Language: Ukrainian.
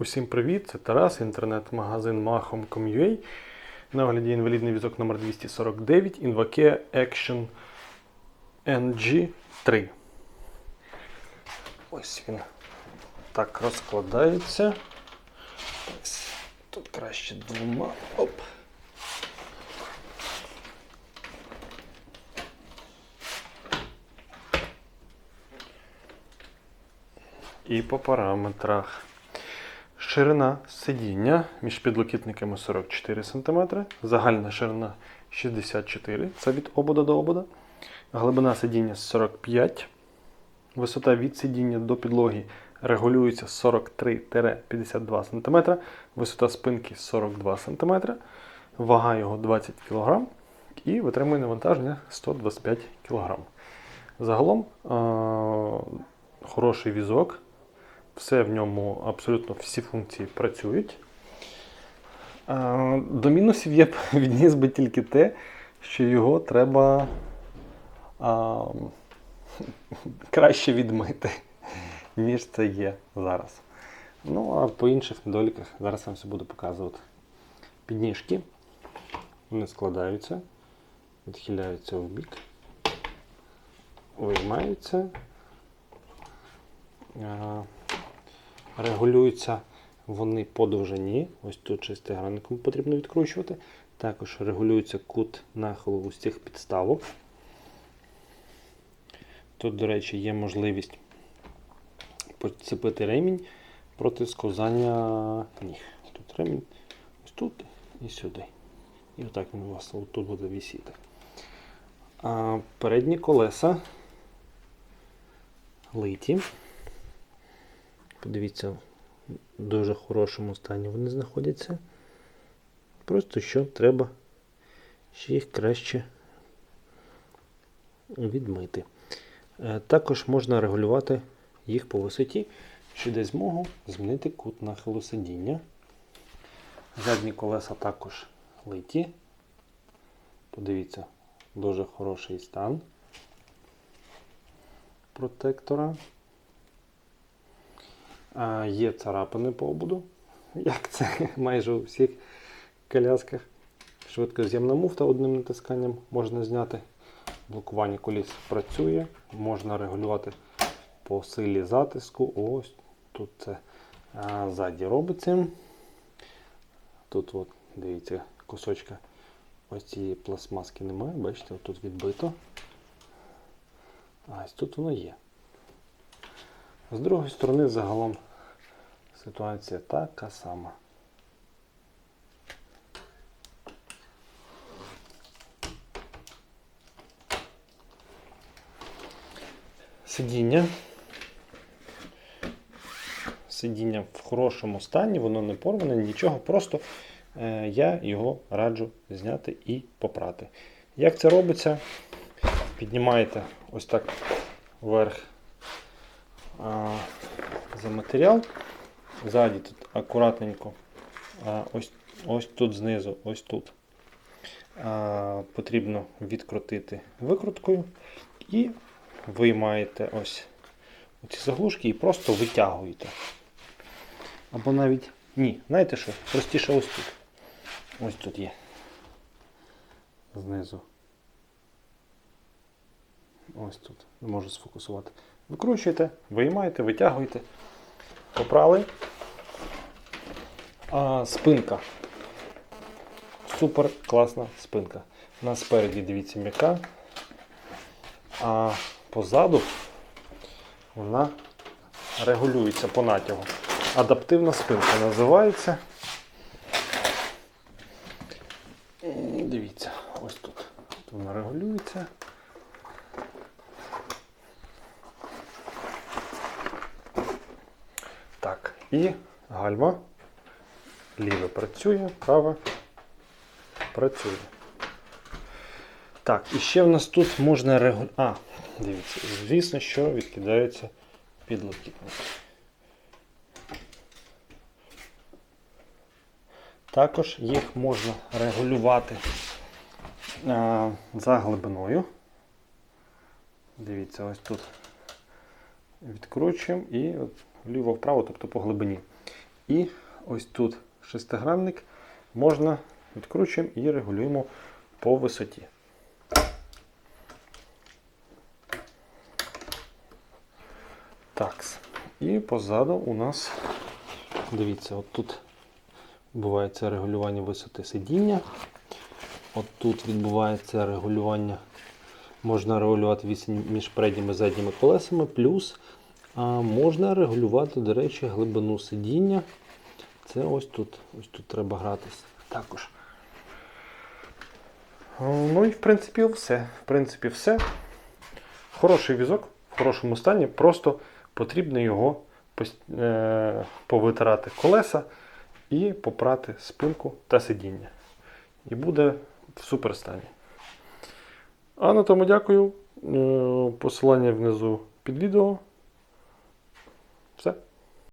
Усім привіт! Це Тарас, інтернет-магазин Mahom.com.ua. На огляді інвалідний візок номер 249 Invacare Action NG3. Ось він так розкладається. Тут краще двома. Оп. І по параметрах. Ширина сидіння між підлокітниками 44 см, загальна ширина 64 це від обода до обода. Глибина сидіння 45 Висота від сидіння до підлоги регулюється 43-52 см, висота спинки 42 см, вага його 20 кг і витримує навантаження 125 кг. Загалом е- хороший візок. Все в ньому абсолютно всі функції працюють. До мінусів я відніс би тільки те, що його треба а, краще відмити, ніж це є зараз. Ну, а по інших недоліках зараз вам все буду показувати. Підніжки. Вони складаються, відхиляються в бік, виймаються. Регулюються вони по довжині. Ось тут шестигранником потрібно відкручувати. Також регулюється кут нахилу ось цих підставок. Тут, до речі, є можливість поцепити ремінь проти сковзання ніг. Тут ремінь ось тут і сюди. І отак він у вас тут буде висіти. А передні колеса литі. Подивіться, в дуже хорошому стані вони знаходяться. Просто що треба ще їх краще відмити. Е, Також можна регулювати їх по висоті, що дасть змогу змінити кут нахилу сидіння. Задні колеса також литі. Подивіться, дуже хороший стан протектора. Є царапини по ободу, як це майже у всіх колясках. Швидкоз'ємна муфта одним натисканням можна зняти. Блокування коліс працює, можна регулювати по силі затиску. Ось тут це ззаді робиться. Тут, от, дивіться, кусочка ось цієї пластмаски немає, бачите, тут відбито. А ось тут воно є. З другої сторони, загалом ситуація така сама. Сидіння. Сидіння в хорошому стані, воно не порване, нічого, просто е, я його раджу зняти і попрати. Як це робиться? Піднімаєте ось так вверх за матеріал. Ззаді тут акуратненько, а, ось ось тут знизу, ось тут. А, Потрібно відкрутити викруткою і виймаєте ось ці заглушки і просто витягуєте. Або навіть ні, знаєте що? Простіше ось тут. Ось тут є. Знизу. Ось тут. Не можу сфокусувати. Викручуєте, виймаєте, витягуєте, попрали. А спинка. Супер класна спинка. На спереді, дивіться, м'яка. А позаду вона регулюється по натягу. Адаптивна спинка називається. Дивіться, ось тут. Тут вона регулюється. Так, і гальма. Ліве працює, праве працює. Так, і ще в нас тут можна регулювати. А, дивіться, звісно, що відкидаються підлокітники. Також їх можна регулювати а, за глибиною. Дивіться, ось тут відкручуємо і от вліво-вправо, тобто по глибині. І ось тут шестигранник можна відкручуємо і регулюємо по висоті. Такс. І позаду у нас, дивіться, от тут відбувається регулювання висоти сидіння. От тут відбувається регулювання, можна регулювати відстань між передніми і задніми колесами, плюс можна регулювати, до речі, глибину сидіння. Це ось тут. Ось тут треба гратись також. Ну і в принципі все. В принципі, все. Хороший візок в хорошому стані, просто потрібно його е, повитирати колеса і попрати спинку та сидіння. І буде в супер стані. А на тому дякую. Е, Посилання внизу під відео. Все.